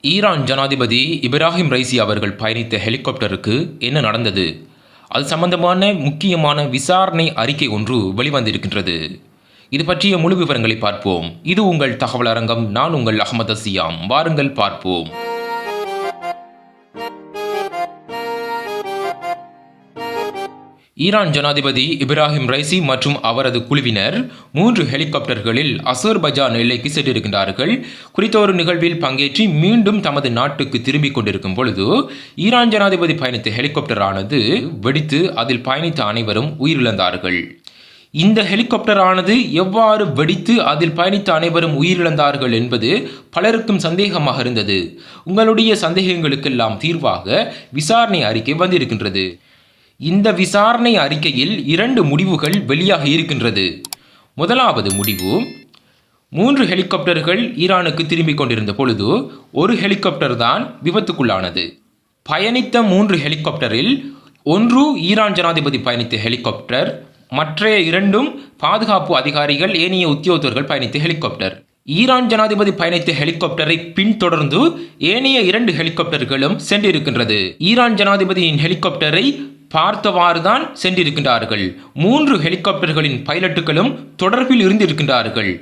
Iran ஜனாதிபதி Ebrahim Raisi அவர்கள் பயணித்த ஹெலிகாப்டருக்கு என்ன நடந்தது? அது சம்பந்தமான முக்கியமான விசாரணை அறிக்கை ஒன்று வெளிவந்திருக்கின்றது. இது பற்றிய முழு விவரங்களை பார்ப்போம். இது உங்கள் தகவல் அரங்கம். நான் உங்கள் அகமது சியாம் வாருங்கள் பார்ப்போம். ஈரான் ஜனாதிபதி இப்ராஹிம் ரைசி மற்றும் அவரது குழுவினர் மூன்று ஹெலிகாப்டர்களில் அசர்பைஜான் எல்லைக்கு சென்றிருக்கின்றார்கள். குறித்த ஒரு நிகழ்வில் பங்கேற்றி மீண்டும் தமது நாட்டுக்கு திரும்பிக் கொண்டிருக்கும் பொழுது ஈரான் ஜனாதிபதி பயணித்த ஹெலிகாப்டரானது வெடித்து அதில் பயணித்த அனைவரும் உயிரிழந்தார்கள். இந்த ஹெலிகாப்டரானது எவ்வாறு வெடித்து அதில் பயணித்த அனைவரும் உயிரிழந்தார்கள் என்பது பலருக்கும் சந்தேகமாக இருந்தது. உங்களுடைய சந்தேகங்களுக்கெல்லாம் தீர்வாக விசாரணை அறிக்கை வந்திருக்கின்றது. இந்த விசாரணை அறிக்கையில் இரண்டு முடிவுகள் வெளியாக இருக்கின்றது. முதலாவது முடிவு மூன்று ஹெலிகாப்டர்கள் ஈரானுக்கு திரும்பிக் கொண்டிருந்த பொழுது ஒரு ஹெலிகாப்டர் தான் விபத்துக்குள்ளானது. பயணித்த மூன்று ஹெலிகாப்டரில் ஒன்று ஈரான் ஜனாதிபதி பயணித்த ஹெலிகாப்டர் மற்ற இரண்டும் பாதுகாப்பு அதிகாரிகள் ஏனைய உத்தியோகத்தர்கள் பயணித்த ஹெலிகாப்டர். ஈரான் ஜனாதிபதி பயணித்த ஹெலிகாப்டரை பின்தொடர்ந்து ஏனைய இரண்டு ஹெலிகாப்டர்களும் சென்றிருக்கின்றது. ஈரான் ஜனாதிபதியின் ஹெலிகாப்டரை பார்த்தவாறுதான் சென்றிருக்கின்றார்கள். மூன்று ஹெலிகாப்டர்களின் பைலட்டுகளும் தொடர்பில் இருந்திருக்கின்றார்கள்.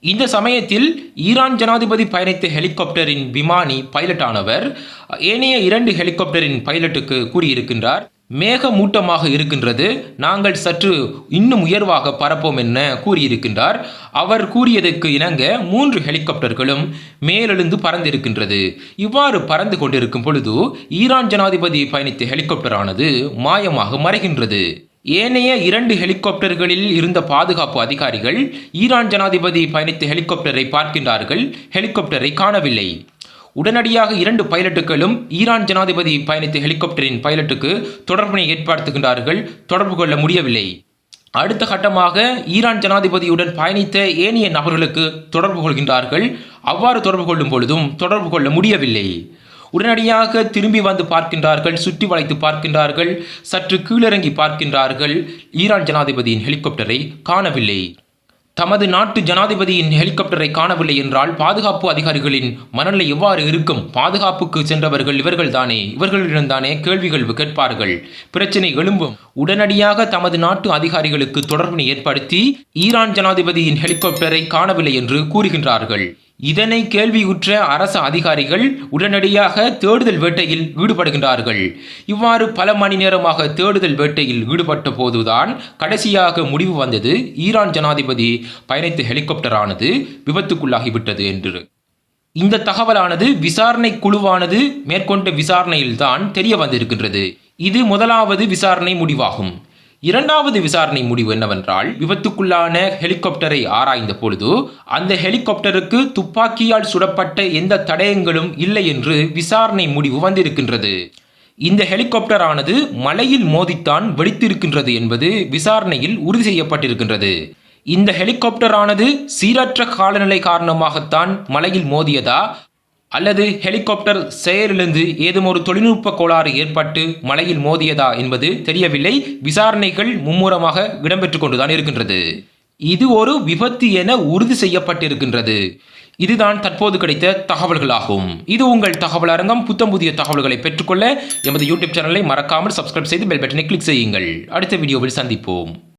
இந்த சமயத்தில் ஈரான் ஜனாதிபதி பயணித்த ஹெலிகாப்டரின் விமானி பைலட்டானவர் ஏனைய இரண்டு ஹெலிகாப்டரின் பைலட்டுக்கு கூறியிருக்கின்றார் மேகமூட்டமாக இருக்கின்றது. நாங்கள் சற்று இன்னும் உயர்வாக பறப்போம் என கூறியிருக்கின்றார். அவர் கூறியதற்கு இணங்க மூன்று ஹெலிகாப்டர்களும் மேலெழுந்து பறந்திருக்கின்றது. இவ்வாறு பறந்து கொண்டிருக்கும் பொழுது ஈரான் ஜனாதிபதி பயணித்த ஹெலிகாப்டரானது மாயமாக மறைகின்றது. ஏனைய இரண்டு ஹெலிகாப்டர்களில் இருந்த பாதுகாப்பு அதிகாரிகள் ஈரான் ஜனாதிபதி பயணித்த ஹெலிகாப்டரை பார்க்கின்றார்கள். ஹெலிகாப்டரை காணவில்லை. உடனடியாக இரண்டு பைலட்டுகளும் ஈரான் ஜனாதிபதி பயணித்த ஹெலிகாப்டரின் பைலட்டுக்கு தொடர்பினை ஏற்படுத்துகின்றார்கள். தொடர்பு கொள்ள முடியவில்லை. அடுத்த கட்டமாக ஈரான் ஜனாதிபதியுடன் பயணித்த ஏனைய நபர்களுக்கு தொடர்பு கொள்கின்றார்கள். அவ்வாறு தொடர்பு கொள்ளும் பொழுதும் தொடர்பு கொள்ள முடியவில்லை. உடனடியாக திரும்பி வந்து பார்க்கின்றார்கள். சுற்றி வளைத்து பார்க்கின்றார்கள். சற்று கீழிறங்கி பார்க்கின்றார்கள். ஈரான் ஜனாதிபதியின் ஹெலிகாப்டரை காணவில்லை. தமது நாட்டு ஜனாதிபதியின் ஹெலிகாப்டரை காணவில்லை என்றால் பாதுகாப்பு அதிகாரிகளின் மனநிலை எவ்வாறு இருக்கும்? பாதுகாப்புக்கு சென்றவர்கள் இவர்கள் தானே இவர்களிடம்தானே கேள்விகள் கேட்பார்கள். பிரச்சனை எழும்பும். உடனடியாக தமது நாட்டு அதிகாரிகளுக்கு தொடர்பினை ஏற்படுத்தி ஈரான் ஜனாதிபதியின் ஹெலிகாப்டரை காணவில்லை என்று கூறுகின்றார்கள். இதனை கேள்வியுற்ற அரசு அதிகாரிகள் உடனடியாக தேடுதல் வேட்டையில் ஈடுபடுகின்றார்கள். இவ்வாறு பல மணி நேரமாக தேடுதல் வேட்டையில் ஈடுபட்ட போதுதான் கடைசியாக முடிவு வந்தது. ஈரான் ஜனாதிபதி பயணித்த ஹெலிகாப்டரானது விபத்துக்குள்ளாகிவிட்டது என்று. இந்த தகவலானது விசாரணை குழுவானது மேற்கொண்ட விசாரணையில்தான் தெரிய வந்திருக்கின்றது இது முதலாவது விசாரணை முடிவாகும். இரண்டாவது விசாரணை முடிவு என்னவென்றால் விபத்துக்குள்ளான ஹெலிகாப்டரை ஆராய்ந்த பொழுது அந்த ஹெலிகாப்டருக்கு துப்பாக்கியால் சுடப்பட்ட எந்த தடயங்களும் இல்லை என்று விசாரணை முடிவு வந்திருக்கின்றது. இந்த ஹெலிகாப்டர் ஆனது மலையில் மோதித்தான் வெடித்திருக்கின்றது என்பது விசாரணையில் உறுதி செய்யப்பட்டிருக்கின்றது. இந்த ஹெலிகாப்டர் ஆனது சீரற்ற காலநிலை காரணமாகத்தான் மலையில் மோதியதா அல்லது ஹெலிகாப்டர் செயலிழந்து ஏதும் ஒரு தொழில்நுட்ப கோளாறு ஏற்பட்டு மலையில் மோதியதா என்பது தெரியவில்லை. விசாரணைகள் மும்முரமாக இடம்பெற்றுக் கொண்டுதான் இருக்கின்றது. இது ஒரு விபத்து என உறுதி செய்யப்பட்டிருக்கின்றது. இதுதான் தற்போது கிடைத்த தகவல்களாகும். இது உங்கள் தகவல் அரங்கம். புத்தம் புதிய தகவல்களை பெற்றுக்கொள்ள எமது யூடியூப் சேனலை மறக்காமல் சப்ஸ்கிரைப் செய்து பெல் பட்டனை கிளிக் செய்யுங்கள். அடுத்த வீடியோவில் சந்திப்போம்.